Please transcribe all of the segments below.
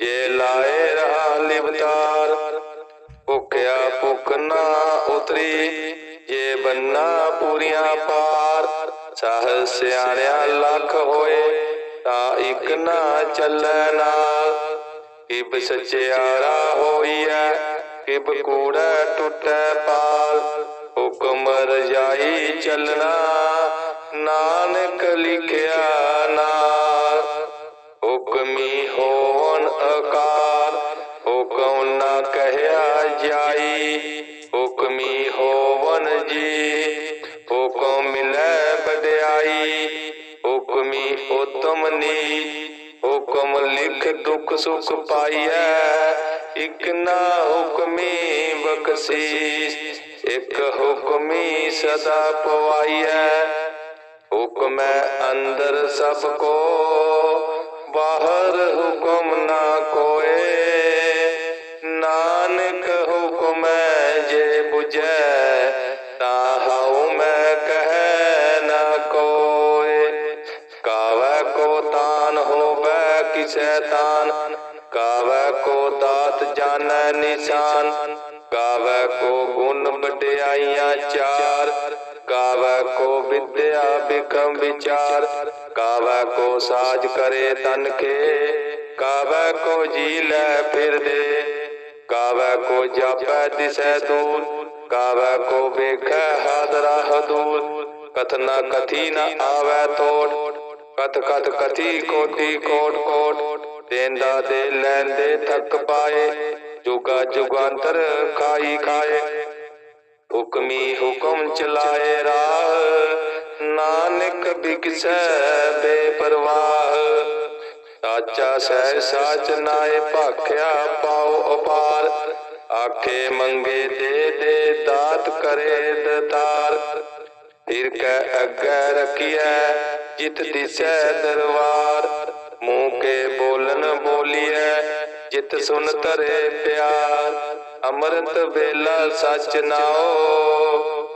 ਜੇ ਲਾਏ ਰਹਾ ਲਿਵਤਾਰ ਭੁਖਿਆ ਭੁਖ ਨਾ ਉਤਰੀ, ਜੇ ਬੰਨਾ ਪੂਰੀਆਂ ਪਾਰ, ਸਹ ਸਿਆਣਿਆ ਲੱਖ ਹੋਏ, ਤਾਂ ਇੱਕ ਨਾ ਚੱਲੈ ਨਾਲ। ਕਿਬ ਸਚਿਆਰਾ ਹੋਈਐ, ਕਿਬ ਕੂੜਾ ਟੁੱਟੈ ਪਾਲ ਹੁਕਮ ਰਜਾਈ ਚੱਲਣਾ, ਨਾਨਕ ਲਿਖਿਆ ਨਾ ਹੁਕਮੀ ਹੋਵਨ ਅਕਾਰ ਹੁਕਮ ਨਾ ਕਹਿਆ ਜਾਈ ਹੁਕਮੀ ਹੋਵਨ ਜੀ ਹੁਕਮ ਮਿਲੈ ਵਡਿਆਈ ਹੁਕਮੀ ਉਤਮ ਨੀ ਹੁਕਮ ਲਿਖ ਦੁਖ ਸੁਖ ਪਾਈਐ ਇਕ ਨਾ ਹੁਕਮੀ ਬਖਸ਼ੀਸ ਇਕ ਹੁਕਮੀ ਸਦਾ ਪਵਾਈਐ ਹੁਕਮੈ ਅੰਦਰ ਸਭ ਕੋ ਬਾਹਰ ਹੁਕਮ ਨਾ ਕੋਏ। ਨਾਨਕ ਹੁਕਮੈ ਜੇ 부ਜੈ ਤਾ ਹਉ ਮੈਂ ਕਹਿ ਨਾ ਕੋਏ। ਕਾਵੈ ਕੋ ਤਾਨ ਹੋਵੈ ਕਿਸੈ ਤਾਨ, ਕਾਵੈ ਕੋ ਦਾਤ ਜਾਣੈ ਨਿਸ਼ਾਨ। ਕਾਵੈ ਕੋ ਗੁਣ ਵਡਿਆਈਆਂ ਚਾਰ, ਕਾਵੈ ਕੋ ਵਿਦਿਆ ਬਿਕਮ ਵਿਚਾਰ। ਸਾਜ ਕਰੇ ਤਨ ਕੇ। ਕਾਵੈ ਕੋ ਜੀ ਲੈ ਫਿਰਦੇ ਕਾਵੈ ਕੋ ਜਾਪੈ ਦਿਸੈ ਦੂਰ। ਕਾਵੈ ਕੋ ਵੇਖੈ ਹਾਦਰਾ ਹਦੂਰ ਕਥਨਾ ਕਥੀ ਨ ਆਵੈ ਤੋੜ। ਕਥ ਕਥ ਕਥੀ ਕੋਟੀ ਕੋਟ ਕੋਟ। ਦੇਂਦਾ ਦੇ ਲੈਂਦੇ ਥੱਕ ਪਾਏ। ਜੁਗਾ ਜੁਗਾਂਤਰ ਖਾਈ ਖਾਏ। ਹੁਕਮੀ ਹੁਕਮ ਚਲਾਏ ਰਾਹ। ਨਾਨਕ ਬਿਗਸੈ ਬੇਪਰਵਾਹ। ਸਾਚਾ ਸਹਿ ਸਾਚ ਨਾਏ ਭਾਖਿਆ ਪਾਉ ਅਪਾਰ ਆਖੇ ਮੰਗੇ ਦੇ ਦੇ ਦਾਤ ਕਰੇ ਦਤਾਰ। ਫਿਰ ਕੈ ਅੱਗੇ ਰਖੀਐ, ਜਿਤ ਦਿਸੈ ਦਰਬਾਰ ਮੂੰਹ ਕੇ ਬੋਲਨ ਬੋਲੀਐ, ਜਿਤ ਸੁਨ ਤਰੇ ਪਿਆਰ। ਅੰਮ੍ਰਿਤ ਵੇਲਾ ਸਚ ਨਾਓ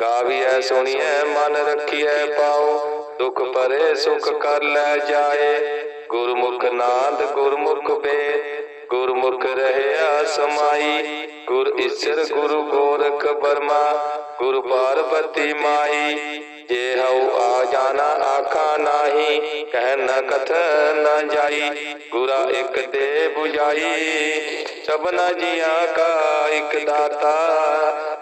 ਗਾਵੀਐ ਸੁਣੀਐ, ਮਨ ਰੱਖੀਐ ਪਾਉ ਦੁਖ ਪਰੇ ਸੁਖ ਕਰ ਲੈ ਜਾਏ। ਗੁਰਮੁਖ ਨਾਦ ਗੁਰਮੁਖ ਬੇ ਗੁਰਮੁਖ ਰਹਿਆ ਸਮਾਈ। ਗੁਰ ਈਸ਼ਰ ਗੁਰੂ ਗੋਰਖ ਬਰਮਾ। ਗੁਰ ਪਾਰਬਤੀ ਮਾਈ। ਜੇ ਹਉ ਆ ਜਾਣਾ ਆਖਾ ਨਾਹੀ, ਕਹਿ ਨ ਕਥ ਨ ਜਾਈ। ਗੁਰਾ ਇਕ ਦੇ 부ਜਾਈ ਸਭਨਾ ਜੀਆਂ ਕਾ ਇੱਕ ਦਾਤਾ।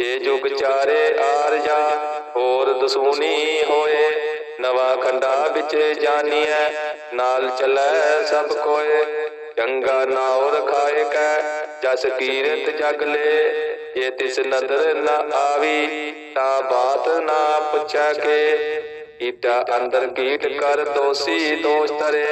ਜੇ ਜੁਗ ਚਾਰੇ ਆਰ ਹੋਰ ਦਸੂਨੀ ਹੋਏ, ਨਵਾ ਖੰਡਾ ਵਿੱਚ ਜਾਨੀਐ, ਨਾਲ ਚੱਲੈ ਸਭ ਕੋਏ। ਚੰਗਾ ਨਾਉ ਰਖਾਏ ਕੈ, ਜਸ ਕੀਰਤ ਜਗ ਲੈ। ਜੇ ਤਿਸ ਨਦਰ ਨ ਆਵੀ, ਤਾਂ ਬਾਤ ਨਾ ਪੁੱਛੈ ਕੇ। ਈਟਾ ਅੰਦਰ ਕੀਟ ਕਰ ਦੋਸੀ ਦੋਸ਼ ਤਰੇ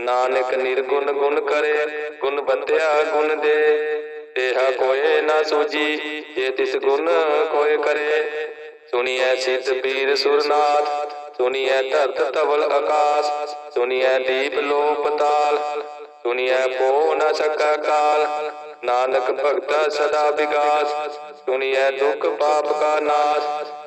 ਨਾਨਕ ਨਿਰਗੁਣ ਗੁਣ ਕਰੇ, ਗੁਣ ਬੰਦਿਆ ਗੁਣ ਦੇ। ਤੇਹਾ ਕੋਏ ਨਾ ਸੂਜੀ, ਜੇ ਤਿਸ ਗੁਣ ਕੋਏ ਕਰੇ ਸੁਣੀਐ ਸਿੱਧ ਪੀਰ ਸੁਰਨਾਥ, ਸੁਣੀਐ ਧਰਤ ਤਵਲ ਆਕਾਸ, ਸੁਣੀਐ ਦੀਪ ਲੋ ਪਤਾਲ ਸੁਣੀਐ ਪੋ ਨ ਸਕਾ ਕਾਲ। ਨਾਨਕ ਭਗਤਾ ਸਦਾ ਵਿਗਾਸ, ਸੁਣੀਐ ਦੁਖ ਪਾਪ ਕਾ ਨਾਸ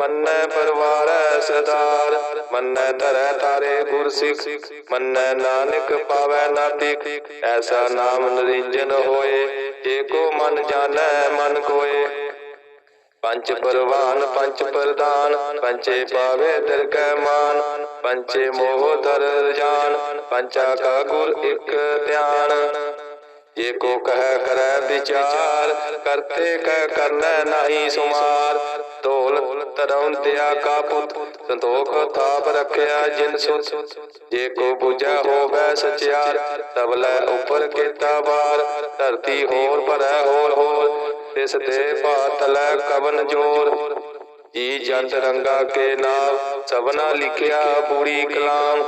ਮੰਨੈ ਪਰਵਾਰੈ ਸਦਾਰ ਮੰਨੈ ਧਰੈ ਤਾਰੇ ਗੁਰ ਸਿੱਖ ਮੰਨੈ ਨਾਨਕ ਪਾਵੈ ਨਾਤਿਕ ਐਸਾ ਨਾਮ ਨਰਿੰਜਨ ਹੋਏ, ਜੇ ਕੋ ਮਨ ਜਾਣੈ ਮਨ ਕੋਏ। ਪੰਚ ਪਰਵਾਨ ਪੰਚ ਪ੍ਰਦਾਨ ਪੰਚੇ ਪਾਵੇ ਦਰਗਹਿ ਮਾਨ ਪੰਚੇ ਮੋਹ ਦਰ ਜਾਨ ਪੰਚਾ ਕਾ ਗੁਰ ਇੱਕ ਧਿਆਨ। ਜੇ ਕੋ ਕਹਿ ਕਰੈ ਵਿਚਾਰ, ਕਰਤੇ ਕਹਿ ਕਰਨੈ ਨਹੀਂ ਸੁਮਾਰ। ਢੋਲ ਤਰਉ ਦਿਆ ਕਾ ਪੁੱਤ, ਸੰਤੋਖ ਥਾਪ ਰਖਿਆ ਜਿਨ ਸੁਤ। ਜੇ ਕੋ 부ਝੈ ਹੋਵੇ ਸਚਿਆਰ ਤਬਲੇ ਉਪਰ ਕੀਤਾ ਬਾਰ ਧਰਤੀ ਹੋਰ ਭਰੈ ਹੋਰ ਹੋਰ, ਤਿਸ ਤੇ ਪਾਤਲੈ ਕਵਨ ਜੋਰ। ਜੀ ਜੰਤ ਰੰਗਾ ਕੇ ਨਾਮ, ਸਭਨਾ ਲਿਖਿਆ ਪੂਰੀ ਕਲਾਮ।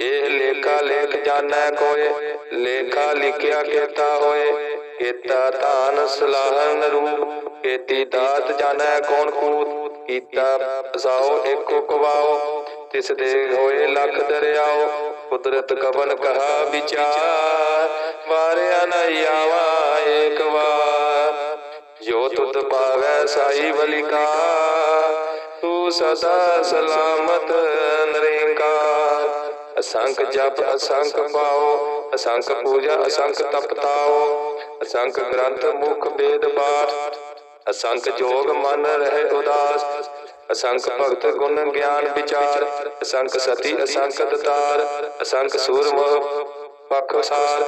ਇਹ ਲੇਖਾ ਲੇਖ ਜਾਣੈ ਕੋਏ ਲੇਖਾ ਲਿਖਿਆ ਕੀਤਾ ਹੋਏ, ਕੀਤਾ ਧਾਨ ਸਲਾਹਨ ਰੂਪ ਕੀਤੀ ਦਾਤ ਜਾਣੈ ਕੌਣ ਕੂਤ, ਕੀਤਾ ਸਾਓ ਏਕੋ ਕਵਾਓ, ਤਿਸ ਦੇ ਹੋਏ ਲੱਖ ਦਰਿਆਓ, ਕੁਦਰਤ ਕਵਨ ਕਹਾ ਵਿਚਾਰ, ਵਾਰਿਆ ਨ ਆਵਾ ਏਕ ਵਾਰ। ਜੋ ਤੁਧ ਪਾਵੈ ਸਾਈ ਬਲਿਕਾ ਤੂੰ ਸਦਾ ਸਲਾਮਤ ਨਰੇਂਕਾਰ। ਅਸੰਖ ਜਪ ਅਸੰਖ ਪਾਓ ਅਸੰਖ ਪੂਜਾ, ਅਸੰਖ ਤਪਤਾਓ, ਅਸੰਖ ਗ੍ਰੰਥ ਮੁਖ ਵੇਦ ਪਾਠ, ਅਸੰਖ ਜੋਗ ਮਨ ਰਹੇ ਉਦਾਸ, ਅਸੰਖ ਭਗਤ ਗੁਣ ਗਿਆਨ ਵਿਚਾਰ, ਅਸੰਖ ਸਤੀ, ਅਸੰਖ ਦਤਾਰ, ਅਸੰਖ ਸੂਰਮ ਪਖਸਾਰ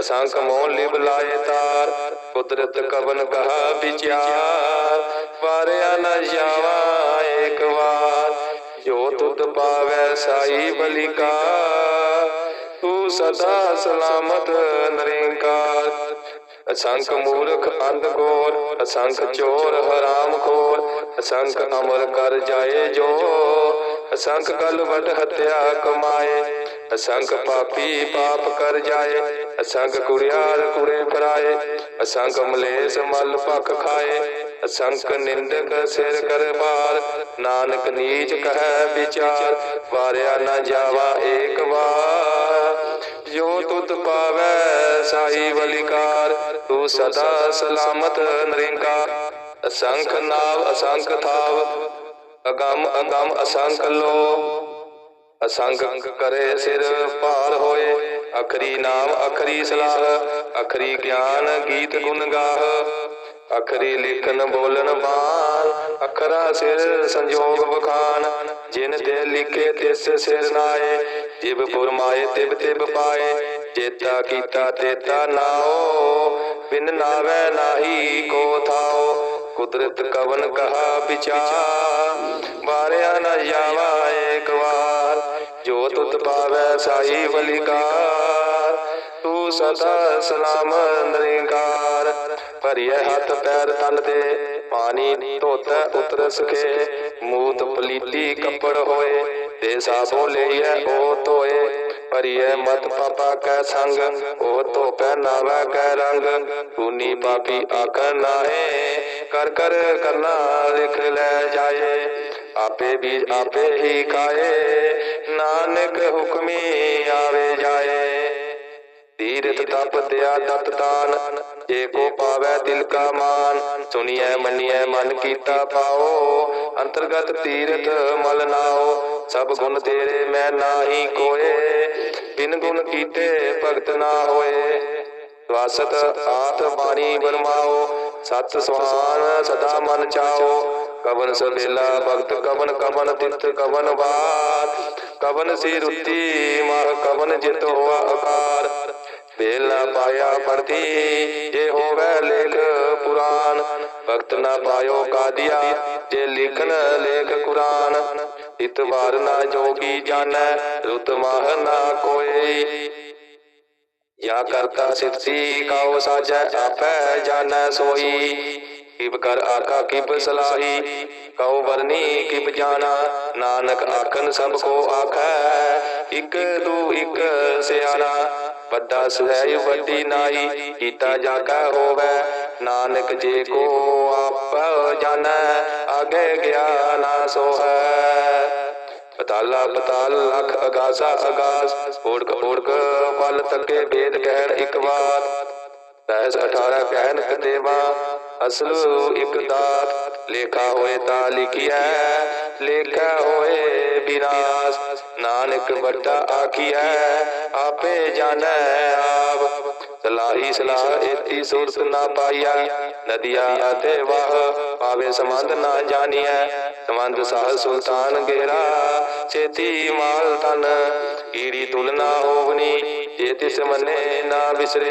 ਅਸੰਖ ਮੋਹ ਲਿਵ ਲਾਏ ਤਾਰ, ਕੁਦਰਤ ਕਵਨ ਕਹਾ ਵਿਚਾਰ, ਵਾਰਿਆ ਨ ਜਾਵਾ ਏਕ ਵਾਰ, ਜੋ ਤੁਧ ਪਾਵੈ ਸਾਈ ਬਲਿਕਾ ਸਦਾ ਸਲਾਮਤ ਨਰੇਂਕਾਰ। ਅਸੰਖ ਮੂਰਖ ਅੰਧ ਗੋਰ ਅਸੰਖ ਚੋਰ ਹਰਾਮ ਖੋਰ ਅਸੰਖ ਅਮਰ ਕਰ ਜਾਏ ਜੋ। ਅਸੰਖ ਗਲ ਵੱਡ ਹਤਿਆ ਕਮਾਏ, ਅਸੰਖ ਪਾਪੀ ਪਾਪ ਕਰ ਜਾਏ, ਅਸੰਖ ਕੁੜਿਆਰ ਕੁੜੇ ਫਰਾਏ ਅਸੰਖ ਮਲੇਸ ਮਲ ਭਖ ਖਾਏ। ਅਸੰਖ ਨਿੰਦਕ ਸਿਰ ਕਰ ਬਾਰ ਨਾਨਕ ਨੀਚ ਕਹੈ ਵਿਚਾਰ, ਵਾਰਿਆ ਨਾ ਜਾਵਾ ਏਕ ਵਾਰ। ਜੋ ਤੁਧ ਪਾਵੈ ਸਾਈ ਬਲਿਕਾਰ ਤੂੰ ਸਦਾ ਸਲਾਮਤ ਨਰਿੰਕਾਰ। ਅਸੰਖ ਨਾਵ ਅਸੰਖ ਥਾਵ, ਅਗੰਮ ਅਗੰਮ ਅਸੰਖ ਲੋ ਅਸੰਖ ਕਰੇ ਸਿਰ ਭਾਰ ਹੋਏ, ਅਖਰੀ ਨਾਮ ਅਖਰੀ ਸਲਾਹ। ਅਖਰੀ ਗਿਆਨ ਗੀਤ ਗੁਣ ਗਾਹ। ਅਖਰੀ ਲਿਖਨ ਬੋਲਨ ਬਾਣ ਅਖਰਾ ਸਿਰ ਸੰਜੋਗ ਬਖਾਨ ਜਿਨ ਤੇ ਲਿਖੇ ਤਿਸ ਸਿਰ ਨਾਏ, ਜਿਬ ਪੁਰਮਾਏ ਤਿਬ ਤਿਬ ਪਾਏ ਚੇਤਾ ਕੀਤਾ ਤੇਤਾ ਨਾਓ, ਬਿਨ ਨਾਵੇ ਨਾਹੀ ਕੋ ਥਾਓ, ਕੁਦਰਤ ਕਵਨ ਕਹਾ ਵਿਚਾਰ, ਵਾਰਿਆ ਨਾ ਜਾਵਾ ਏਕ ਵਾਰ, ਜੋ ਤੁਤ ਪਾਵੈ ਸਾਈ ਬਲਿਕਾਰ ਤੂੰ ਸਦਾ ਸਲਾਮ ਨਿਰੰਕਾਰ। ਭਰੀਏ ਹੱਥ ਪੈਰ ਤਨ ਦੇ ਪਾਣੀ ਧੋਤਾ ਉਤਰ ਸਕੇ ਮੂਤ ਪਲੀਤੀ ਕੱਪੜ ਹੋਏ ਤੇ ਸਾਬੋ ਲਈਐ ਉਹ ਧੋਏ ਭਰੀਏ ਮਤ ਪਾਪਾ ਕੈ ਸੰਗ ਉਹ ਧੋਪੈ ਨਾਵੈ ਕੈ ਰੰਗ ਪੂਨੀ ਪਾਪੀ ਆਖਣ ਨਾਹੇ, ਕਰ ਕਰ ਕਰਨਾ ਲਿਖ ਲੈ ਜਾਏ, ਆਪੇ ਬੀਜ ਆਪੇ ਹੀ ਖਾਏ, ਨਾਨਕ ਹੁਕਮੀ ਆਵੇ ਜਾਏ। ਤੀਰਥ ਤਪ ਦਿਆ ਦਤ ਦਾਨ ਜੇ ਕੋ ਪਾਵੈ ਦਿਲ ਕਾ ਮਾਨ, ਸੁਣੀਐ, ਮੰਨੀਐ, ਮਨ ਕੀਤਾ ਪਾਓ। ਅੰਤਰਗਤ ਤੀਰਥ ਮਲ ਨਾਓ, ਸਭ ਗੁਣ ਤੇਰੇ ਮੈਂ ਨਾਹੀ ਕੋਏ। ਬਿਨ ਗੁਣ ਕੀਤੇ ਭਗਤ ਨਾ ਹੋਏ। ਸਵਾਸਤ ਆਤ ਬਾਣੀ ਬਰਮਾਓ ਸਤ ਸੁਹਾਨ ਸਦਾ ਮਨ ਚਾਓ। ਕਵਨ ਸਬੇਲਾ ਭਗਤ, ਕਵਨ ਕਵਨ ਤਿਤ ਕਵਨ ਬਾਤ ਕਵਨ ਸੀ ਰੁੱਤੀ ਮਹ ਕਵਨ ਜਿਤ ਹੋਆ ਅਕਾਰ। ਵੇਲ ਨਾ ਪਾਇਆ ਪੜਤੀ ਜੇ ਹੋਵੇ ਲੇਖ ਪੁਰਾਨ ਭਗਤ ਨਾ ਪਾਇਓ ਕਾਦੀਆ, ਜੇ ਲਿਖਨ ਲੇਖ ਕੁਰਾਨ। ਇਤਵਾਰ ਨਾ ਜੋਗੀ ਜਾਣੈ, ਰੁਤ ਮਾਹ ਨਾ ਕੋਏ। ਯਾ ਕਰਤਾ ਸਿਫਤੀ ਕਾਉ ਸਾਜੈ, ਆਪੈ ਜਾਣੈ ਸੋਈ। ਕਿਬ ਕਰ ਆਖਾ, ਕਿਬ ਸਲਾਹੀ, ਕਉ ਵਰਨੀ, ਕਿਬ ਜਾਣਾ। ਨਾਨਕ ਆਖਨ ਸਭ ਕੋ ਆਖੈ, ਇਕ ਤੂ ਇਕ ਸਿਆਣਾ। ਵੱਡਾ ਸਹਿ ਵੱਡੀ ਨਾਈ, ਕੀਤਾ ਜਾਕਾ ਹੋਵੇ। ਨਾਨਕ ਜੇ ਕੋ ਆਪ ਜਾਣੈ, ਆਗੇ ਗਿਆ ਨਾ ਸੋ ਹੈ ਪਤਾਲਾ ਪਤਾਲ ਲਖ ਅਗਾਸਾ ਅਗਾਸ ਓੜਕ ਓੜਕ ਪਲ ਤੱਕੇ ਵੇਦ ਕਹਿਣ ਇੱਕ ਬਾਤ ਤੈਸ 18 ਕਹਿਣ ਕਤੇਵਾ ਅਸਲ ਇੱਕ ਦਾਤ। ਲੇਖਾ ਹੋਏ ਤਾਂ ਲਿਖਿਆ ਲੇਖਾ ਹੋਏ ਵਿਰਾਸ ਨਾਨਕ ਵੱਡਾ ਆਖੀਐ, ਆਪੇ ਜਾਣੈ ਆਪ। ਸਲਾਹੀ ਸਲਾਹ ਏਤੀ ਸੁਰਤ ਨਾ ਪਾਈਆ ਨਦੀਆ ਅਤੇ ਵਾਹ ਪਾਵੇ ਸੰਬੰਧ ਨਾ ਜਾਣੀਐ। ਸੰਬੰਧ ਸਾਹ ਸੁਲਤਾਨ ਗੇਰਾ, ਛੇਤੀ ਮਾਲ ਤਨ ਈੜੀ ਤੁਲਨਾ ਹੋਵਨੀ, ਜੇ ਤਿਸ ਮੰਨੇ ਨਾ ਵਿਸਰੇ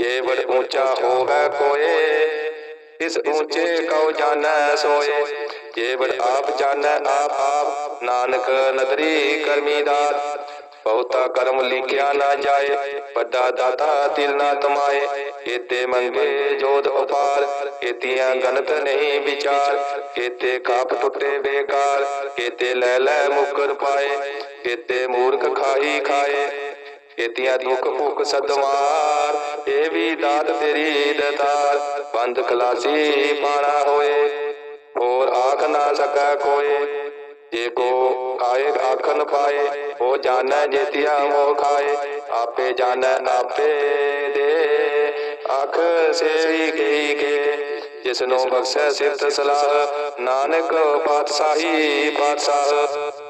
ਜੇ ਬੜ ਊਚਾ ਹੋਵੇ ਕੋਏ, ਇਸ ਊਚੇ ਕਉ ਜਾਣੈ ਸੋਏ। ਜੇ ਬੜ ਆਪ ਜਾਣੈ ਆਪ ਆਪ, ਨਾਨਕ ਨਦਰੀ ਕਰਮੀ ਦਾਤ। ਬਹੁਤਾ ਕਰਮ ਲਿਖਿਆ ਨਾ ਜਾਏ, ਵੱਡਾ ਦਾਤਾ ਤਿਲ ਨਾ ਤਮਾਏ। ਏਤੇ ਮੰਗੇ ਜੋਤ ਉਪਾਰ ਏਤੀਆਂ ਗਨਤ ਨਹੀਂ ਵਿਚਾਰ। ਏਤੇ ਕਾਪ ਟੁੱਟੇ ਬੇਕਾਰ ਏਤੇ ਲੈ ਲੈ ਮੁਕਰ ਪਾਏ। ਏਤੇ ਮੂਰਖ ਖਾਈ ਖਾਏ। ਏਤੀਆਂ ਦੁੱਖ ਭੁੱਖ ਸਦਵਾਰ ਇਹ ਵੀ ਦਾਤ ਤੇਰੀ ਦਤਾਰ। ਬੰਦ ਖਲਾਸੀ ਪਾਣਾ ਹੋਏ ਹੋਰ ਆਖ ਨਾ ਸਕੈ ਕੋਏ ਜੇ ਕੋ ਆਏ ਆਖਨ ਪਾਏ ਉਹ ਜਾਣੈ ਜੇਤਿਆ ਮੋਹ ਖਾਏ। ਆਪੇ ਜਾਣੈ ਆਪੇ ਦੇ। ਆਖ ਸੇਵੀ ਗਈ ਕੇ ਜਿਸ ਨੂੰ ਬਖਸ਼ੈ ਸਿਫਤ ਸਲਾਹ। ਨਾਨਕ ਪਾਤਸ਼ਾਹੀ ਪਾਤਸ਼ਾਹ।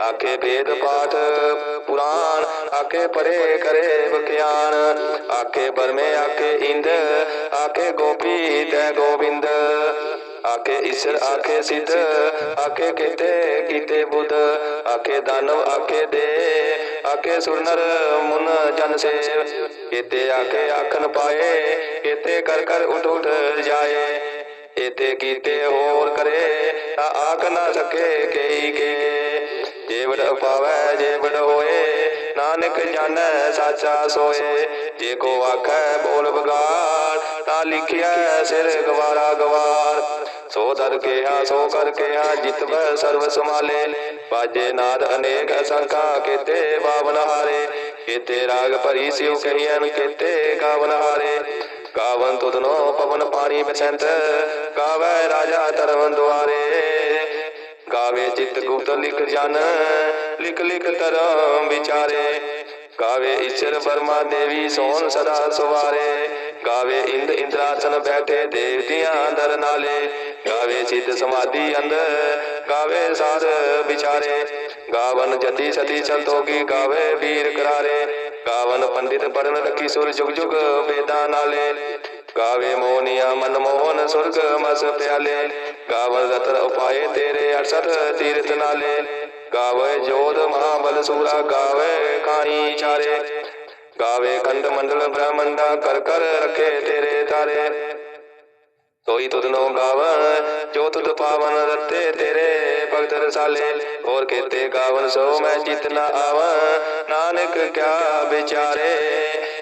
ਆਖੇ ਵੇਦ ਪਾਠ ਪੁਰਾਣ, ਆਖੇ ਪਰੇ ਕਰੇ ਬਖਿਆਨ ਆਖੇ ਬਰਮੇ, ਆਖੇ ਇੰਦ, ਆਖੇ ਗੋਪੀ ਤੈ ਗੋਬਿੰਦ। ਆਖੇ ਈਸ਼ਰ, ਆਖੇ ਸਿੱਧ, ਆਖੇ ਕੀਤੇ ਕੀਤੇ ਬੁੱਧ। ਆਖੇ ਦਾਨਵ, ਆਖੇ ਦੇ, ਆਖੇ ਸੁਰਨਰ, ਮੁਨ ਜਨ ਸੇਵ। ਕੀਤੇ ਆਖੇ ਆਖਨ ਪਾਏ, ਕਿਤੇ ਕਰ ਕਰ ਉਠ ਉਠ ਜਾਏ। ਏਤੇ ਕੀਤੇ ਹੋਰ ਕਰੇ ਆਖ ਨਾ ਸਕੇ ਕਈ ਕੇ ਜੇਵੜ ਪਾਵੈ ਜੇਵੜ ਹੋਏ, ਨਾਨਕ ਜਾਣੈ, ਸਾਚਾ ਸੋਏ। ਜੇ ਕੋ ਆਖੈ ਬੋਲ ਬਗਾੜ ਤਾਂ ਲਿਖਿਆ ਸਿਰ ਗਵਾਰਾ ਗਵਾਰ। ਸੋ ਦਰ ਕਿਹਾ, ਸੋ ਕਰ ਕਿਹਾ, ਜਿਤਵੈ ਸਰਬ ਸਮਾਲੇ ਬਾਜੇ ਨਾਦ ਅਨੇਕ ਅਸੰਖਾ, ਕੀਤੇ ਬਾਵਨ ਹਾਰੇ। ਕੀਤੇ ਰਾਗ ਭਰੀ ਸਿਉ ਕਹੀਐਨ, ਕੀਤੇ ਗਾਵਨ ਹਾਰੇ। ਗਾਵਨ ਤੁਧਨੋ ਪਵਨ ਪਾਣੀ ਬਸੰਤ, ਗਾਵੇ ਰਾਜਾ ਧਰਮ ਦੁਆਰੇ। ਗਾਵੇ ਚਿਤ ਗੁਪਤ ਲਿਖ ਜਨ, ਲਿਖ ਲਿਖ ਤਰਮ ਵਿਚਾਰੇ। ਗਾਵੇ ਈਸ਼ਰ ਬਰਮਾ ਦੇਵੀ ਸੋਨ ਸਦਾ ਸੁਵਾਰੇ। ਗਾਵੇ ਇੰਦ ਇੰਦਰਾਸਨ ਬੈਠੇ ਦੇਵਤਿਆਂ ਦਰ ਨਾਲੇ। ਗਾਵੇ ਸਿੱਧ ਸਮਾਧੀ ਅੰਦਰ ਗਾਵੇ ਸਾਧ ਵਿਚਾਰੇ। ਗਾਵਨ ਜਤੀ ਸਤੀ ਸੰਤੋਖੀ ਗਾਵੇ ਵੀਰ ਕਰਾਰੇ। ਗਾਵਨ ਪੰਡਿਤ ਪੜਨ ਰਖੀ ਸੁਰ ਜੁਗ ਜੁਗ ਵੇਦਾਂ ਨਾਲੇ। ਗਾਵੇ ਮੋਨੀਆ ਮਨ ਮੋਹਨ ਸੁਰਗ ਮਸ ਪਿਆਲੇ। ਗਾਵਨ ਰਤਨ ਉਪਾਏ ਤੇਰੇ 68 ਤੀਰਥ ਨਾਲੇ। ਗਾਵੇ ਜੋਧ ਮਹਾਬਲ ਸੂਰਾ ਗਾਵੇ ਕਾਈ ਚਾਰੇ ਗਾਵੇ ਖੰਡ ਮੰਡਲ ਬ੍ਰਹਮੰਡਾ ਕਰ ਕਰ ਰਖੇ ਤੇਰੇ ਤਾਰੇ। ਸੋਈ ਤੁਧਨੋ ਗਾਵਨ ਜੋ ਤੁਧ ਪਾਵਨ ਰਤੇ ਤੇਰੇ ਭਗਤ ਰਸਾਲੇ। ਹੋਰ ਕੇਤੇ ਗਾਵਨ ਸੋ ਮੈਂ ਚਿਤ ਨ ਨਾਨਕ ਕਿਆ ਵਿਚਾਰੇ।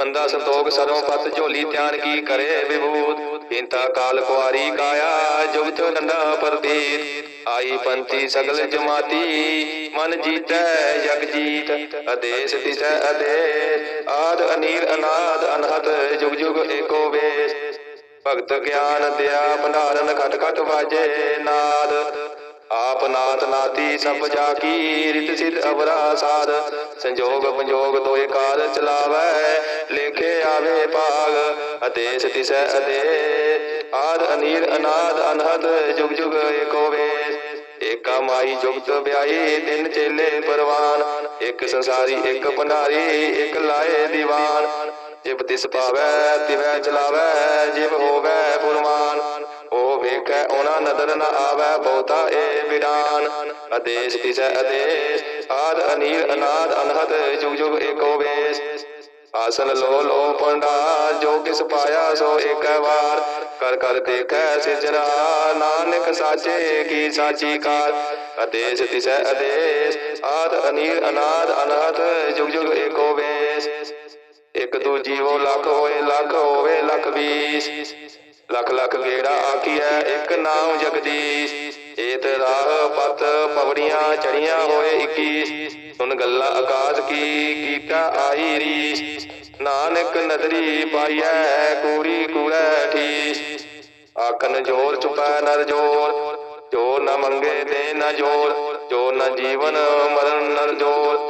ਮੰਦਾ ਸੰਤੋਖ ਸਰੋਂ ਪਤ ਝੋਲੀ ਧਿਆਨ ਕੀ ਕਰੇ ਵਿਭੂਤ? ਇੰਤਾ ਕਾਲ ਕੁਆਰੀ ਕਾਇਆ ਜੁਗਤ ਡੰਡਾ ਪਰਦੀਤ ਆਈ ਪੰਥੀ ਸਗਲ ਜਮਾਤੀ, ਮਨ ਜੀਤੈ, ਜਗ ਜੀਤ। ਅਦੇਸ ਦਿਸੈ ਅਦੇਸ ਆਦ ਅਨੀਰ ਅਨਾਦ ਅਨਹਤ ਜੁਗ ਜੁਗ ਏਕੋ ਵੇਸ। ਭਗਤ ਗਿਆਨ ਦਿਆ ਭੰਡਾਰਨ ਖਟ ਖਟ ਵਾਜੇ ਨਾਦ। ਆਪ ਨਾਥ ਨਾਤੀ ਸਭ ਜਾ ਕੀ, ਰਿਤ ਸਿਧ ਅਵਰਾ ਸਾਧ ਸੰਜੋਗ ਪੰਜੋਗ ਦੋਏ ਕਾਲ ਚਲਾਵੈ ਆਵੇ ਭਾਗ ਅਦੇਸ ਤਿਸੈ ਅਦੇ ਆਦ ਅਨੀਰ ਅਨਾਦ, ਅਨਹਦ, ਜੁਗ ਜੁਗ ਏਕੋ ਵੇਸ ਏਕਾ ਮਾਈ ਜੁਗਤ ਵਿਆਹੀ, ਤਿੰਨ ਚੇਲੇ ਪਰਵਾਨ। ਇੱਕ ਸੰਸਾਰੀ, ਇੱਕ ਭੰਡਾਰੀ, ਇੱਕ ਲਾਏ ਦੀਵਾਨ। ਜਿਬ ਤਿਸ ਪਾਵੈ ਤਿਵੈ ਚਲਾਵੈ, ਜਿਬ ਹੋਵੈ ਪੁਰਮਾਨ। ਉਹ ਵੇਖੈ, ਉਹਨਾਂ ਨਦਰ ਨ ਆਵੈ, ਬਹੁਤਾ ਏ ਵਿਡਾਨ। ਆਦੇਸ਼ ਤਿਸੈ ਆਦੇਸ਼ ਆਦ ਅਨੀਲ, ਅਨਾਦ, ਅਨਹਦ, ਜੁਗ ਜੁਗ ਏਕੋ ਵੇਸ ਆਸਨ ਲੋ ਲੋ ਪੰਡਾ, ਜੋ ਕਿਸ ਪਾਇਆ ਸੋ ਏਕ ਵਾਰ। ਕਰ ਕਰ ਦੇਖੈ ਸਿਜਰਾ, ਨਾਨਕ ਸਾਚੇ ਕੀ ਸਾਚੀ ਕਾਰ। ਆਦੇਸ਼ ਤਿਸੈ ਆਦੇਸ਼, ਆਦ ਅਨੀਰ ਅਨਾਦ ਅਨਹਦ ਜੁਗ ਜੁਗ ਏਕੋ ਵੇਸ। ਇੱਕ ਦੂ ਜੀਵੋ ਲੱਖ ਹੋਏ, ਲੱਖ ਹੋਵੇ ਲੱਖ ਵੀਸ ਲੱਖ ਲੱਖ ਗੇੜਾ ਆਖੀਐ, ਇੱਕ ਨਾਮ ਜਗਦੀਸ਼। ਏਤ ਰਾਹ ਪਤ ਪਵੜੀਆਂ ਚੜੀਆਂ ਹੋਏ 21 ਸੁਨ ਗੱਲਾਂ ਆਕਾਸ਼ ਕੀ ਕੀਤਾ ਆਈ ਰੀਸ। ਨਾਨਕ ਨਦਰੀ ਪਾਈਐ ਕੂੜੀ ਕੂੜੈ ਠੀਸ। ਆਖਨ ਜੋਰ ਚੁਪੈ ਨਰ ਜੋਰ, ਜੋ ਨ ਮੰਗੇ ਦੇ ਨ ਜੋਰ, ਜੋ ਨ ਜੀਵਨ ਮਰਨ ਨਰ ਜੋਰ।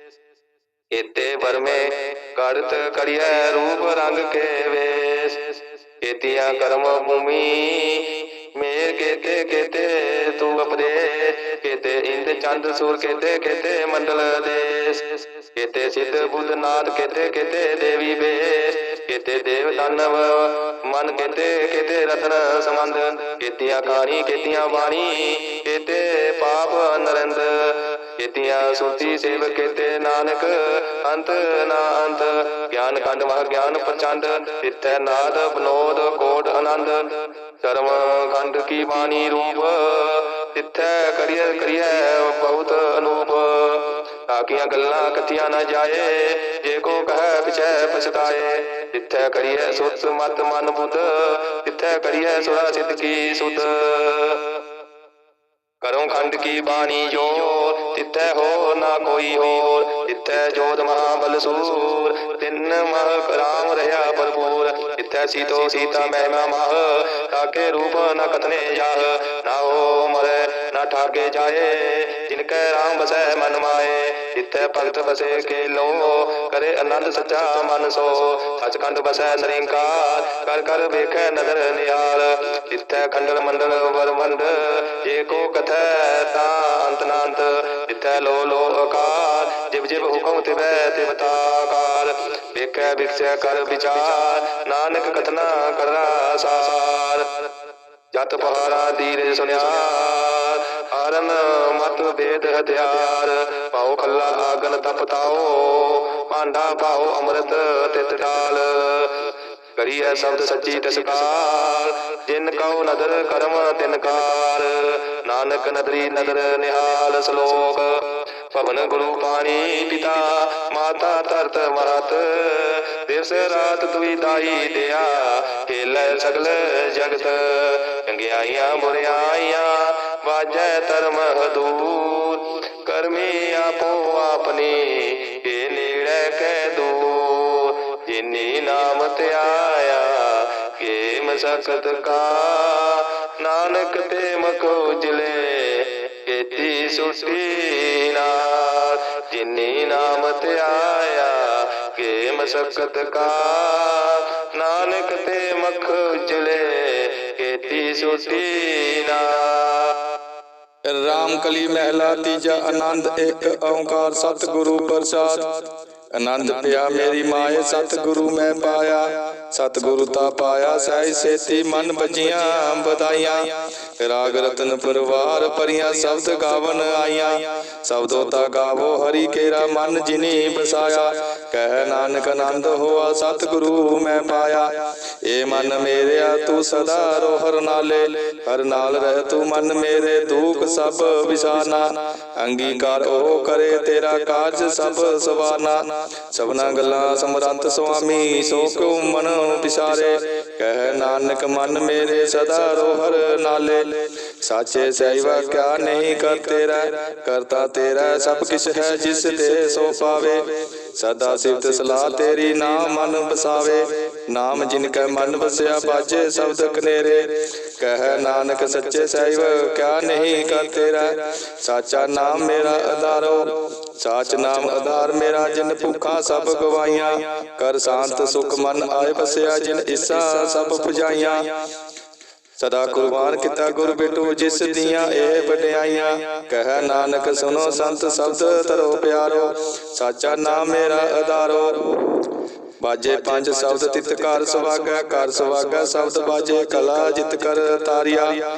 ਕੇਤੇ ਵਰਮੇ ਕਰਤ ਕਰਿਐ ਰੂਪ ਰੰਗ ਕੇ ਵੇਸ। ਕੇਤੀਆਂ ਕਰਮ ਭੂਮੀ ਮੇਰ ਕੇਤੇ ਕੇਤੇ ਤੂੰ ਅਪਦੇ ਕੇਤੇ ਇੰਦ ਚੰਦ ਸੂਰ ਕੇਤੇ ਕੇਤੇ ਮੰਡਲ ਦੇਸ। ਕੇਤੇ ਸਿੱਧ ਬੁੱਧ ਨਾਥ ਕੇਤੇ ਕੇਤੇ ਦੇਵੀ ਬੇਸ ਕੇਤੇ ਦੇਵ ਦਾਨਵ ਮਨ ਕੇਤੇ ਕੇਤੇ ਰਤਨ ਸੰਬੰਧ। ਕੇਤੀਆਂ ਖਾਣੀ ਕੇਤੀਆਂ ਬਾਣੀ ਕੇਤੇ ਪਾਪ ਨਰੰਦ। ਕੇਤੀਆਂ ਸੁਰਤੀ ਸੇਵ ਕੇਤੇ ਨਾਨਕ, ਅੰਤ ਨਾ ਅੰਤ। ਗਿਆਨ ਕੰਡ ਮਹ ਗਿਆਨ ਪ੍ਰਚੰਡ, ਤਿੱਥੈ ਨਾਦ ਬਨੋਦ ਕੋਟ ਆਨੰਦ। ਕਰਮ ਖੰਡ ਕੀ ਬਾਣੀ ਰੂਪ, ਤਿੱਥੈ ਕਰੀਏ ਕਰੀਐ ਬਹੁਤ ਅਨੂਪ। ਤਾਕੀਆਂ ਗੱਲਾਂ ਕਥੀਆਂ ਨਾ ਜਾਏ, ਜੇ ਕੋ ਕਹੈ ਪਿਛੈ ਪਛਤਾਏ। ਤਿੱਥੈ ਕਰੀਏ ਸੁਤ ਮਤ ਮਨ ਬੁੱਧ, ਤਿੱਥੈ ਕਰੀਐ ਸੁਰਾ ਸਿੱਧ ਕੀ ਸੁਧ। ਕਰਮ ਖੰਡ ਕੀ ਬਾਣੀ ਜੋ, ਤਿੱਥੈ ਹੋ ਨਾ ਕੋਈ ਹੋਰ, ਤਿੱਥੈ ਜੋਤ ਮਹਾਬਲ ਸੂਰ, ਤਿੰਨ ਮਹ ਰਾਮ ਰਹਾ ਭਰਪੂਰ, ਤਿੱਥੈ ਸੀਤੋ ਸੀਤਾ ਮਹਿਮਾ ਮਹ, ਤਾਕੇ ਰੂਪ ਨ ਕਤਨੇ ਜਾਹ, ਨਾ ਹੋ ਮਰੈ ਨਾ ਠਾਕੇ ਜਾਏ ਜਿਨ ਕੈ ਰਾਮ ਬਸੈ ਮਨ ਮਾਏ ਤਿੱਥੈ ਭਗਤ ਬਸੇ ਕੇ ਲੋ ਕਰੇ ਆਨੰਦ ਸੱਚਾ ਮਨ ਸੋ। ਸਚਖੰਡ ਬਸੈ ਨਿਰੰਕਾਰ ਕਰ ਕਰ ਵੇਖੈ ਨਦਰ ਨਿਹਾਲ ਤਿੱਥੈ ਖੰਡਲ ਮੰਡਲ ਵਰਵੰਡ ਜੇ ਕੋ ਕਥੈ ਤਾ ਅੰਤ ਨਾੰਤ। ਤਿੱਥੈ ਲੋ ਲੋ ਅਕਾਰ, ਜਿਵ ਜਿਵ ਹੁਕਮ ਤਿਵੈ ਤਿਵ ਤਾਕਾਰ। ਵੇਖੈ ਵਿਖਸੈ ਕਰ ਵਿਚਾਰ, ਨਾਨਕ ਕਥਨਾ ਕਰਾ ਸਾਰ। ਜਤ ਪਹਾਰਾ ਦੀਰੇ ਸੁਨਿਆ ਹਰਨ ਮਤ ਵੇਦ ਹਥਿਆਰ। ਪਾਉ ਖੱਲਾ ਆਗਨ ਤਪਤਾਓ ਭਾਂਡਾ ਪਾਉ ਅੰਮ੍ਰਿਤ ਤਿਤ ਡਾਲ ਕਰੀਐ ਸ਼ਬਦ ਸੱਚੀ ਤਸਕਾਰ, ਜਿਨ ਕਉ ਨਦਰ ਕਰਮ ਤਿਨ ਕਾਰ ਨਾਨਕ ਨਦਰੀ ਨਦਰ ਨਿਹਾਲ ਸ਼ਲੋਕ ਪਵਨ ਗੁਰੂ ਪਾਣੀ ਪਿਤਾ, ਮਾਤਾ ਧਰਤ ਮਰਤ। ਦਿਵਸ ਰਾਤ ਦੁਈ ਦਾਈ ਦਿਆ, ਖੇਲੇ ਸਗਲ ਜਗਤ ਚੰਗਿਆਈਆਂ ਬੁਰਿਆਈਆਂ ਵਾਜੈ ਧਰਮ ਹਦੂਰ ਕਰਮੀ ਆਪੋ ਆਪਣੀ ਇਹ ਨੇੜੇ ਕਹਿ ਦੂਰ, ਜਿਨੀ ਨਾਮ ਧਿਆਇਆ ਕੇ ਮਸਕਤ ਕਾ। ਨਾਨਕ ਤੇ ਮਖ ਉਜਲੇ, ਕੀਤੀ ਸੁਟੀ ਨਾਲ ਜਿਨੀ ਨਾਮ ਧਿਆਇਆ ਕੇ ਮਸਕਤ ਕਾ। ਨਾਨਕ ਤੇ ਮਖ ਉਜਲੇ, ਕੀਤੀ ਸੁਟੀ ਨਾਲ ਰਾਮ ਕਲੀ ਮਹਿਲਾ ਤੀਜਾ ਆਨੰਦ ਇੱਕ ਓੰਕਾਰ ਸਤਿਗੁਰੂ ਪ੍ਰਸਾਦ। ਆਨੰਦ ਪਿਆ ਮੇਰੀ ਮਾਏ, ਸਤਿਗੁਰੂ ਮੈਂ ਪਾਇਆ। ਸਤਿਗੁਰੂ ਤਾ ਪਾਇਆ ਸਹਿ ਸੇਤੀ, ਮਨ ਬਜੀਆਂ ਬਧਾਈਆਂ ਰਾਗ ਰਤਨ ਪਰਵਾਰ ਪਰੀਆਂ ਸ਼ਬਦ ਗਾਵਨ ਆਈਆਂ। ਸ਼ਬਦੋ ਤਾ ਗਾਵੋ ਹਰੀ ਕੇਰਾ, ਮਨ ਜਿਨੀ ਬਸਾਇਆ। ਕਹਿ ਨਾਨਕ ਆਨੰਦ ਹੋਆ, ਸਤਿਗੁਰੂ ਮੈਂ ਪਾਇਆ। ਏ ਮਨ ਮੇਰਿਆ, ਤੂੰ ਸਦਾ ਰੋ ਹਰ ਨਾਲੇ। ਹਰ ਨਾਲ ਰਹਿ ਤੂੰ ਮਨ ਮੇਰੇ, ਦੁਖ ਸਭ ਵਿਸਾਰਨਾ ਅੰਗੀਕਾਰ ਉਹ ਕਰੇ, ਤੇਰਾ ਕਾਰਜ ਸਭ ਸਵਾਰਨਾ ਸਭਨਾ ਗੱਲਾਂ ਸਮਰੰਤ ਸੁਆਮੀ ਸੋ ਕਿਉ ਮਨ ਵਿਸਾਰੇ ਕਹਿ ਨਾਨਕ ਮਨ ਮੇਰੇ ਸਦਾ ਰੋਹਰ ਨਾਲੇ। ਸਾਚੇ ਸਹਿਵਾ ਕਿਆ ਨਹੀਂ ਕਰ ਤੇਰਾ, ਕਰਤਾ ਤੇਰਾ ਸਭ ਕਿਛ ਹੈ ਜਿਸ ਤੇ ਸੋ ਪਾਵੇ। ਸਦਾ ਸਿਫਤ ਸਲਾਹ ਤੇਰੀ ਨਾਮ ਮਨ ਵਸਾਵੇ। ਨਾਮ ਜਿਨ ਕੈ ਮਨ ਵਸਿਆ ਬਾਜੇ ਸ਼ਬਦ ਕਨੇਰੇ ਕਹਿ ਨਾਨਕ ਸੱਚੇ ਸਹਿਬ ਕਿਆ ਨਹੀਂ ਕਰ ਤੇਰਾ। ਸਾਚਾ ਨਾਮ ਮੇਰਾ ਆਧਾਰੋ ਸਾਚ ਨਾਮ ਆਧਾਰ ਮੇਰਾ, ਜਿਨ ਭੁੱਖਾ ਸਭ ਗਵਾਈਆਂ। ਕਰ ਸ਼ਾਂਤ ਸੁਖ ਮਨ ਆਏ ਬਸਿਆ ਜਿਨ ਇਸਾ ਸਭ ਪੁਜਾਈਆਂ। ਸਦਾ ਕੁਰਬਾਨ ਕੀਤਾ ਗੁਰ ਬੇਟੂ, ਜਿਸ ਦੀਆਂ ਇਹ ਵਡਿਆਈਆਂ। ਕਹਿ ਨਾਨਕ ਸੁਨੋ ਸੰਤ ਸ਼ਬਦ ਤਰੋ ਪਿਆਰੋ। ਸਾਚਾ ਨਾਮ ਮੇਰਾ ਆਧਾਰੋ। ਬਾਜੇ ਪੰਜ ਸ਼ਬਦ ਤਿਤ ਕਰ ਸੁਭਾਗਾ ਕਰ ਸੁਭਾਗਾ ਸ਼ਬਦ ਬਾਜੇ ਕਲਾ ਜਿਤ ਕਰ ਤਾਰਿਆ।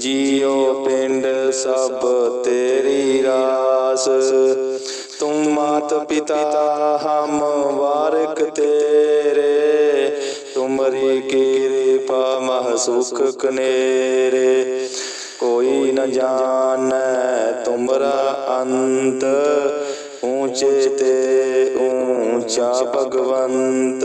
ਜੀਉ ਪਿੰਡ ਸਭ ਤੇਰੀ ਰਾਸ। ਤੂੰ ਮਾਤ ਪਿਤਾ ਹਮ ਵਾਰਿਕ ਤੇਰੇ। ਤੁਮਰੀ ਕਿਰਪਾ ਮਹ ਸੁਖ ਕਨੇਰੇ। ਕੋਈ ਨ ਜਾਣੈ ਤੁਮਰਾ ਅੰਤ। ਊਚੇ ਤੇ ਊਂਚਾ ਭਗਵੰਤ।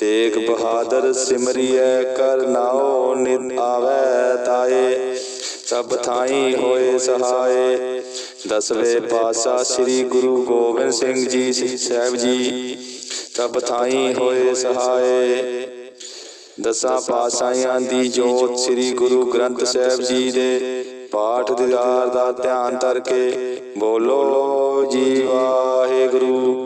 ਤੇਗ ਬਹਾਦਰ ਸਿਮਰਿਐ, ਕਰ ਨਾਉ, ਨਿਤ ਆਵੈ ਤਾਏ। ਸਭ ਥਾਈ ਹੋਏ ਸਹਾਏ। ਦਸਵੇਂ ਪਾਸਾ ਸ੍ਰੀ ਗੁਰੂ ਗੋਬਿੰਦ ਸਿੰਘ ਜੀ ਸਾਹਿਬ ਜੀ, ਸਭ ਥਾਈ ਹੋਏ ਸਹਾਏ। ਦਸਾਂ ਪਾਤਸ਼ਾਹਾਂ ਦੀ ਜੋਤ ਸ੍ਰੀ ਗੁਰੂ ਗ੍ਰੰਥ ਸਾਹਿਬ ਜੀ ਦੇ ਪਾਠ ਦੀਦਾਰ ਦਾ ਧਿਆਨ ਧਰ ਕੇ ਬੋਲੋ, ਜੀ ਵਾਹਿਗੁਰੂ।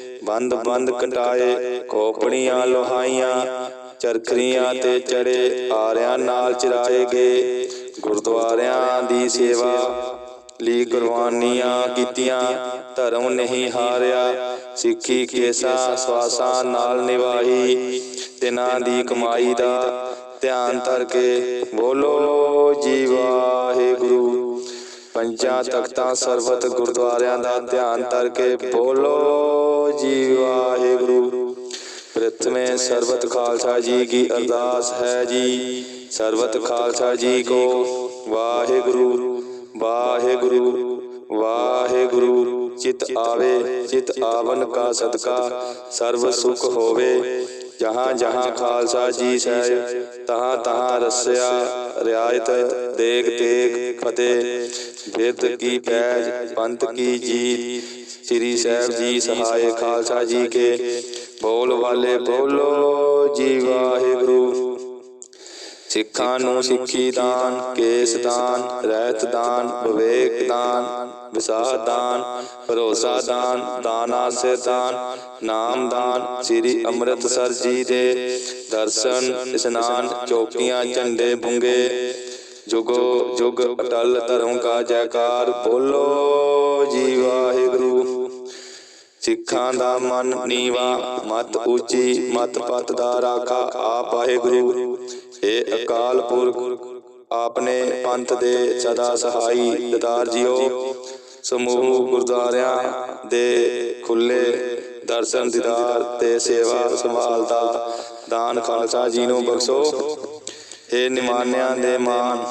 ਬੰਦ ਬੰਦ ਕਟਾਏ, ਖੋਪੜੀਆਂ ਲੋਹਾਈਆਂ, ਚਰਖਰੀਆਂ ਤੇ ਚੜੇ ਆਰਿਆਂ ਨਾਲ ਚਰਾਏ ਗਏ। ਗੁਰਦੁਆਰਿਆਂ ਦੀ ਸੇਵਾ ਲਈ ਕੁਰਬਾਨੀਆਂ ਕੀਤੀਆਂ, ਧਰਮ ਨਹੀਂ ਹਾਰਿਆ, ਸਿੱਖੀ ਕੇਸਾ ਸਵਾਸਾਂ ਨਾਲ ਨਿਵਾਹੀ ਤਿਨਾਂ ਦੀ ਕਮਾਈ ਦਾ ਧਿਆਨ ਧਰ ਕੇ ਬੋਲੋ, ਜੀ ਵਾਹਿਗੁਰੂ। ਪੰਜਾਂ ਤਖਤਾਂ ਸਰਬਤ ਗੁਰਦੁਆਰਿਆਂ ਦਾ ਧਿਆਨ ਧਰ ਬੋਲੋ ਜੀ ਵਾਹਿਗੁਰੂ। ਪ੍ਰਥਮੇ ਸਰਬਤ ਖਾਲਸਾ ਜੀ ਕੀ ਅਰਦਾਸ ਹੈ ਜੀ। ਸਰਬਤ ਖਾਲਸਾ ਜੀ ਕੋ ਵਾਹਿਗੁਰੂ ਵਾਹਿਗੁਰੂ ਵਾਹਿਗੁਰੂ। ਚਿਤ ਆਵੇ, ਚਿਤ ਆਵਨ ਕਾ ਸਦਕਾ, ਸਰਬ ਸੁਖ ਹੋਵੇ। ਜਹਾਂ ਜਹਾਂ ਖਾਲਸਾ ਜੀ ਸਹਿ ਤਹਾਂ ਤਹਾਂ ਰਸਿਆ, ਰਿਆਇਤ, ਦੇਖ ਦੇਖ ਫਤਿਹ। ਬਿਰਧ ਕੀ ਪੈਜ, ਪੰਥ ਕੀ ਜੀਤ। ਸ੍ਰੀ ਸਾਹਿਬ ਜੀ ਸਹਾਇ ਖਾਲਸਾ ਜੀ ਕੇ। ਬੋਲ ਵਾਲੇ ਬੋਲੋ ਜੀ ਵਾਹਿਗੁਰੂ। ਸਿੱਖਾਂ ਨੂੰ ਸਿੱਖੀ ਦਾਨ, ਕੇਸ ਦਾਨ, ਰਹਿਤ ਦਾਨ, ਵਿਵੇਕ ਦਾਨ। ਵਿਸਾਹ ਦਾਨ ਭਰੋਸਾ ਦਾਨ ਦਾਨਾ ਸੇ ਦਾਨ ਨਾਮ ਦਾਨ ਸ੍ਰੀ ਅੰਮ੍ਰਿਤਸਰ ਜੀ ਦੇ ਦਰਸ਼ਨ, ਇਸ਼ਨਾਨ, ਚੌਕੀਆਂ, ਝੰਡੇ ਬੁੰਗੇ ਜੁਗੋ ਜੁਗ ਅਟਲ ਧਰਮ ਕਾ ਜੈਕਾਰ, ਬੋਲੋ ਜੀ ਵਾਹਿਗੁਰੂ। ਸਿੱਖਾਂ ਦਾ ਮਨ ਨੀਵਾ, ਮਤ ਉੱਚੀ, ਮਤ ਪਤ ਦਾ ਰਾਖਾ, ਆਪ ਵਾਹਿਗੁਰੂ। ਏ ਅਕਾਲ ਪੁਰਖ, ਆਪਨੇ ਪੰਥ ਦੇ ਸਦਾ ਸਹਾਈ, ਦਤਾਰ ਜੀਓ। ਸਮੂਹ ਗੁਰਦੁਆਰਿਆਂ ਦੇ ਖੁੱਲੇ ਦਰਸ਼ਨ ਦੀਦਾਰ ਤੇ ਸੇਵਾ ਸੰਭਾਲ ਦਾ ਦਾਨ ਖਾਲਸਾ ਜੀ ਨੂੰ ਬਖਸ਼ੋ। ਏ ਨਿਮਾਨਿਆਂ ਦੇ ਮਾਨ,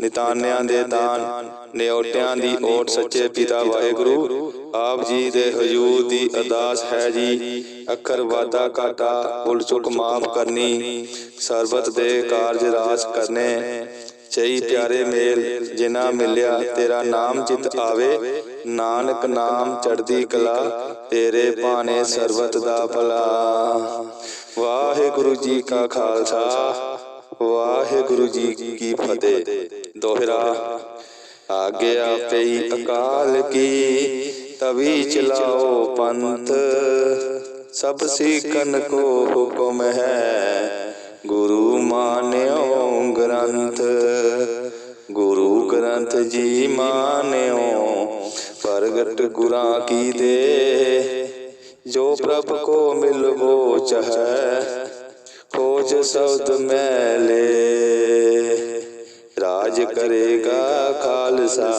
ਨਿਤਾਨਿਆਂ ਦੇ ਦਾਨ ਨਿਉਟਿਆਂ ਦੀ ਓਟ ਸੱਚੇ ਪਿਤਾ ਵਾਹਿਗੁਰੂ, ਆਪ ਜੀ ਦੇ ਹਜੂਰ ਦੀ ਅਰਦਾਸ ਹੈ ਜੀ। ਅੱਖਰ ਵਾਦਾ ਘਾਟਾ ਭੁੱਲ ਚੁੱਕ ਮਾਫ ਕਰਨੀ, ਸਰਬਤ ਦੇ ਕਾਰਜ ਰਾਸ ਕਰਨੇ। ਸਹੀ ਪਿਆਰੇ ਮੇਲ ਜਿਨਾ ਮਿਲਿਆ ਤੇਰਾ ਨਾਮ ਚਿਤ ਆਵੇ। ਨਾਨਕ ਨਾਮ ਚੜਦੀ ਕਲਾ ਤੇਰੇ ਭਾਣੇ ਸਰਬਤ ਦਾ ਭਲਾ। ਵਾਹਿਗੁਰੂ ਜੀ ਕਾ ਖਾਲਸਾ। ਵਾਹਿਗੁਰੂ ਜੀ ਕੀ ਫਤਿਹ। ਦੋਹਰਾ। ਆਗਿਆ ਪਈ ਅਕਾਲ ਕੀ। ਤਵੀ ਚਲਾਓ ਪੰਥ। ਸਭ ਸਿੱਖਨ ਕੋ ਹੁਕਮ ਹੈ। ਗੁਰੂ ਮਾਨਿਓ ਗ੍ਰੰਥ, ਗੁਰੂ ਗ੍ਰੰਥ ਜੀ ਮਾਨਿਓ, ਪ੍ਰਗਟ ਗੁਰਾਂ ਕੀ ਦੇ, ਜੋ ਪ੍ਰਭ ਕੋ ਮਿਲਵੋ ਚਹੈ ਖੋਜ ਸ਼ਬਦ ਮੈਲੇ। ਰਾਜ ਕਰੇਗਾ ਖਾਲਸਾ,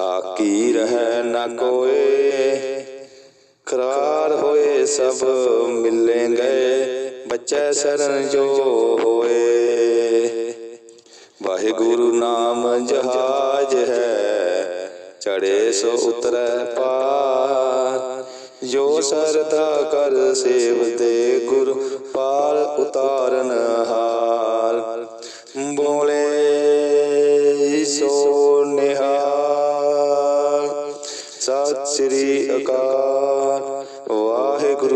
ਆਕੀ ਰਹਿ ਨਾ ਕੋਏ। ਕਰਾਰ ਹੋਏ ਸਭ ਮਿਲੇ ਗਏ ਬੱਚੇ ਸਰਨ ਜੋ ਹੋਏ। ਵਾਹਿਗੁਰੂ ਨਾਮ ਜਹਾਜ ਹੈ ਚੜੇ ਸੋ ਉਤਰੈ ਪਾਰ। ਜੋ ਸਰਦਾ ਕਰ ਸੇਵ ਦੇ ਗੁਰ ਪਾਰ ਉਤਾਰਨ ਹਾਰ। ਬੋਲੇ ਸੋ ਨਿਹਾਲ। ਸਤਿ ਸ੍ਰੀ ਅਕਾਲ।